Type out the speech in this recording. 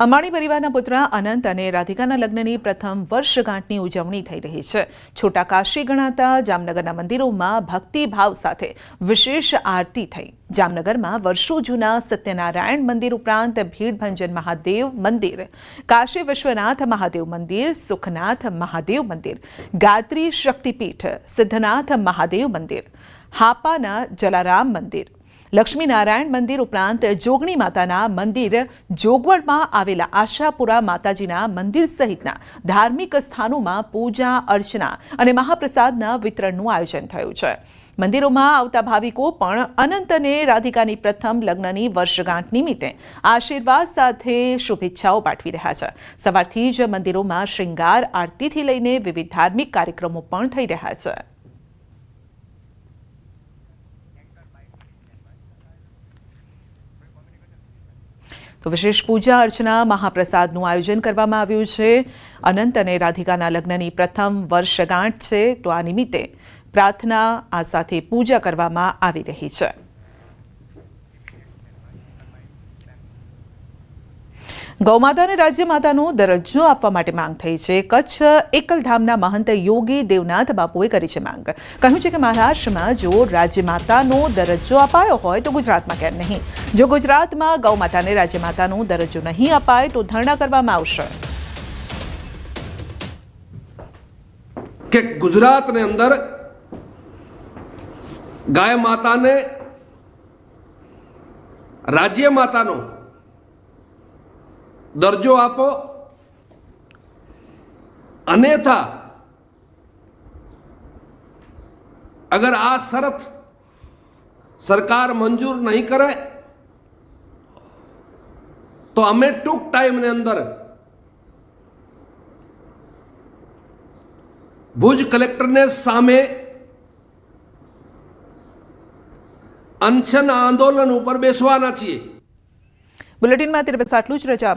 અંબાણી પરિવારના પુત્ર અનંત અને રાધિકાના લગ્નની પ્રથમ વર્ષગાંઠની ઉજવણી થઈ રહી છે. છોટા કાશી ગણાતા જામનગરના મંદિરોમાં ભક્તિભાવ સાથે વિશેષ આરતી થઈ. જામનગરમાં વર્ષો જૂના સત્યનારાયણ મંદિર ઉપરાંત ભીડભંજન મહાદેવ મંદિર, કાશી વિશ્વનાથ મહાદેવ મંદિર, સુખનાથ મહાદેવ મંદિર ગાત્રી શક્તિપીઠ, સિદ્ધનાથ મહાદેવ મંદિર, હાપાના જલારામ મંદિર લક્ષ્મીનારાયણ મંદિર ઉપરાંત જોગણી માતાના મંદિર જોગવડમાં આવેલા આશાપુરા માતાજીના મંદિર સહિતના ધાર્મિક સ્થાનોમાં પૂજા, અર્ચના અને મહાપ્રસાદના વિતરણનું આયોજન થયું છે. મંદિરોમાં આવતા ભાવિકો પણ અનંત અને રાધિકાની પ્રથમ લગ્નની વર્ષગાંઠ નિમિત્તે આશીર્વાદ સાથે શુભેચ્છાઓ પાઠવી રહ્યા છે. સવારથી જ મંદિરોમાં શ્રૃંગાર આરતીથી લઈને વિવિધ ધાર્મિક કાર્યક્રમો પણ થઈ રહ્યા છે. તો વિશેષ પૂજા અર્ચના, મહાપ્રસાદનું આયોજન કરવામાં આવ્યું છે. અનંત અને રાધિકાના લગ્નની પ્રથમ વર્ષગાંઠ છે. તો આ નિમિત્તે પ્રાર્થના, આ સાથે પૂજા કરવામાં આવી રહી છે. ગૌમાતા અને રાજ્ય માતાનો દરજ્જો આપવા માટે માંગ થઈ છે. કચ્છ એકલધામના મહંત યોગી દેવનાથ બાપુએ કરી છે માંગ. કહ્યું છે કે મહારાષ્ટ્રમાં જો રાજ્ય માતાનો દરજ્જો અપાયો હોય તો ગુજરાતમાં કેમ નહીં? જો ગુજરાતમાં ગૌમાતાને રાજ્ય માતાનો દરજ્જો નહીં અપાય તો ધરણા કરવામાં આવશે. કે ગુજરાતની અંદર ગાય માતાને રાજ્ય માતાનો દરજ્જો આપો. અન્યથા, અગર આ શરત સરકાર મંજૂર નહીં કરે, તો અમે ટૂંક ટાઈમની અંદર ભુજ કલેક્ટરને સામે અનશન આંદોલન ઉપર બેસવાના છીએ. બુલેટિનમાં અત્યારે બસ આટલું જ રજા.